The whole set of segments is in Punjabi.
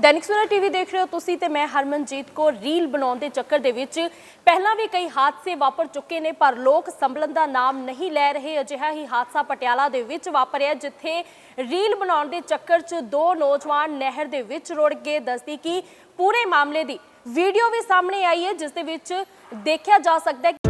ਦੈਨਿਕ ਸਵੇਰਾ ਟੀਵੀ ਦੇਖ ਰਹੇ ਹੋ ਤੁਸੀਂ ਤੇ ਮੈਂ ਹਰਮਨਜੀਤ ਕੋ ਰੀਲ ਬਣਾਉਣ ਦੇ ਚੱਕਰ ਦੇ ਵਿੱਚ ਪਹਿਲਾਂ ਵੀ ਕਈ ਹਾਦਸੇ ਵਾਪਰ ਚੁੱਕੇ ਨੇ, ਪਰ ਲੋਕ ਸੰਭਲਣ ਦਾ ਨਾਮ ਨਹੀਂ ਲੈ ਰਹੇ। ਅਜਿਹਾ ਹੀ ਹਾਦਸਾ ਪਟਿਆਲਾ ਦੇ ਵਿੱਚ ਵਾਪਰਿਆ, ਜਿੱਥੇ ਰੀਲ ਬਣਾਉਣ ਦੇ ਚੱਕਰ 'ਚ ਦੋ ਨੌਜਵਾਨ ਨਹਿਰ ਦੇ ਵਿੱਚ ਰੁੜ ਗਏ। ਦੱਸਦੀ ਕਿ ਪੂਰੇ ਮਾਮਲੇ ਦੀ ਵੀਡੀਓ ਵੀ ਸਾਹਮਣੇ ਆਈ ਹੈ, ਜਿਸ ਦੇ ਵਿੱਚ ਦੇਖਿਆ ਜਾ ਸਕਦਾ ਹੈ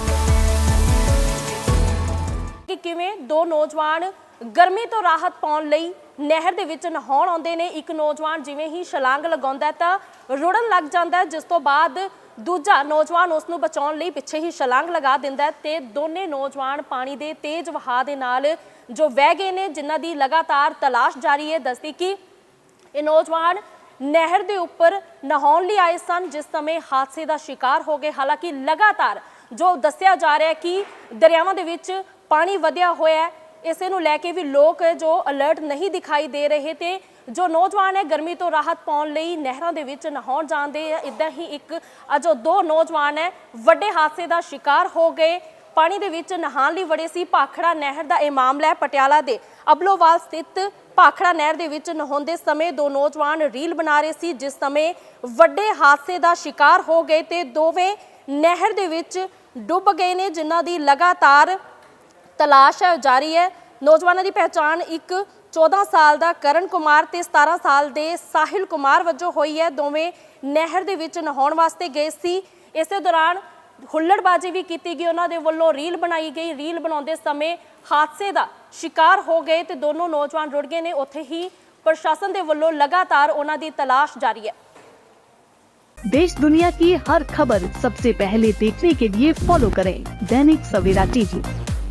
ਕਿ ਕਿਵੇਂ ਦੋ ਨੌਜਵਾਨ ਗਰਮੀ ਤੋਂ ਰਾਹਤ ਪਾਉਣ ਲਈ ਨਹਿਰ ਦੇ ਵਿੱਚ ਨਹਾਉਣ ਆਉਂਦੇ ਨੇ। ਇੱਕ ਨੌਜਵਾਨ ਜਿਵੇਂ ਹੀ ਛਲਾਂਗ ਲਗਾਉਂਦਾ ਤਾਂ ਰੁੜਨ ਲੱਗ ਜਾਂਦਾ ਜਿਸ ਤੋਂ ਬਾਅਦ ਦੂਜਾ ਨੌਜਵਾਨ ਉਸ ਨੂੰ ਬਚਾਉਣ ਲਈ ਪਿੱਛੇ ਹੀ ਛਲਾਂਗ ਲਗਾ ਦਿੰਦਾ ਤੇ ਦੋਨੇ ਨੌਜਵਾਨ ਪਾਣੀ ਦੇ ਤੇਜ਼ ਵਹਾਅ ਦੇ ਨਾਲ ਜੋ ਵਹਿ ਗਏ ਨੇ, ਜਿਨ੍ਹਾਂ ਦੀ ਲਗਾਤਾਰ ਤਲਾਸ਼ ਜਾਰੀ ਹੈ, ਦੱਸਦੀ ਕਿ ਇਹ ਨੌਜਵਾਨ ਨਹਿਰ ਦੇ ਉੱਪਰ ਨਹਾਉਣ ਲਈ ਆਏ ਸਨ, ਜਿਸ ਸਮੇਂ ਹਾਦਸੇ ਦਾ ਸ਼ਿਕਾਰ ਹੋ ਗਏ। ਹਾਲਾਂਕਿ ਲਗਾਤਾਰ ਜੋ ਦੱਸਿਆ ਜਾ ਰਿਹਾ ਕਿ ਦਰਿਆਵਾਂ ਦੇ ਵਿੱਚ ਪਾਣੀ ਵਧਿਆ ਹੋਇਆ ਹੈ, ਇਸੇ ਨੂੰ ਲੈ ਕੇ ਵੀ ਲੋਕ ਜੋ ਅਲਰਟ ਨਹੀਂ ਦਿਖਾਈ ਦੇ ਰਹੇ ਤੇ ਜੋ ਨੌਜਵਾਨ ਹੈ, ਗਰਮੀ ਤੋਂ ਰਾਹਤ ਪਾਉਣ ਲਈ ਨਹਿਰਾਂ ਦੇ ਵਿੱਚ ਨਹਾਉਣ ਜਾਂਦੇ ਆ। ਇਦਾਂ ਹੀ ਇੱਕ ਜੋ ਦੋ ਨੌਜਵਾਨ ਹੈ, ਵੱਡੇ ਹਾਦਸੇ ਦਾ ਸ਼ਿਕਾਰ ਹੋ ਗਏ। ਪਾਣੀ ਦੇ ਵਿੱਚ ਨਹਾਉਣ ਲਈ ਵੜੇ ਸੀ ਭਾਖੜਾ ਨਹਿਰ ਦਾ ਇਹ ਮਾਮਲਾ ਹੈ ਪਟਿਆਲਾ ਦੇ। ਅਬਲੋਵਾਲ ਸਥਿਤ ਭਾਖੜਾ ਨਹਿਰ ਦੇ ਵਿੱਚ ਨਹਾਉਂਦੇ ਸਮੇਂ ਦੋ ਨੌਜਵਾਨ ਰੀਲ ਬਣਾ ਰਹੇ ਸੀ, ਜਿਸ ਸਮੇਂ ਵੱਡੇ ਹਾਦਸੇ ਦਾ ਸ਼ਿਕਾਰ ਹੋ ਗਏ ਤੇ ਦੋਵੇਂ ਨਹਿਰ ਦੇ ਵਿੱਚ ਡੁੱਬ ਗਏ ਨੇ, ਜਿਨ੍ਹਾਂ ਦੀ ਲਗਾਤਾਰ ਤਲਾਸ਼ ਹੈ ਜਾਰੀ ਹੈ ਨੌਜਵਾਨਾਂ ਦੀ ਪਹਿਚਾਣ ਇੱਕ 14 ਸਾਲ ਦਾ ਕਰਨ ਕੁਮਾਰ ਤੇ 17 ਸਾਲ ਦੇ ਸਾਹਿਲ ਕੁਮਾਰ ਵਜੋਂ ਹੋਈ ਹੈ ਦੋਵੇਂ ਨਹਿਰ ਦੇ ਵਿੱਚ ਨਹਾਉਣ ਵਾਸਤੇ ਗਏ ਸੀ ਇਸੇ ਦੌਰਾਨ ਹੁੱਲੜਬਾਜ਼ੀ ਵੀ ਕੀਤੀ ਗਈ ਉਹਨਾਂ ਦੇ ਵੱਲੋਂ ਰੀਲ ਬਣਾਈ ਗਈ ਰੀਲ ਬਣਾਉਂਦੇ ਸਮੇਂ ਹਾਦਸੇ ਦਾ ਸ਼ਿਕਾਰ ਹੋ ਗਏ ਤੇ ਦੋਨੋਂ ਨੌਜਵਾਨ ਰੁੜ ਗਏ ਨੇ ਉੱਥੇ ਹੀ ਪ੍ਰਸ਼ਾਸਨ ਦੇ ਵੱਲੋਂ ਲਗਾਤਾਰ ਉਹਨਾਂ ਦੀ ਤਲਾਸ਼ ਜਾਰੀ ਹੈ देश दुनिया की हर खबर सबसे पहले देखने के लिए फॉलो करें दैनिक सवेरा टीवी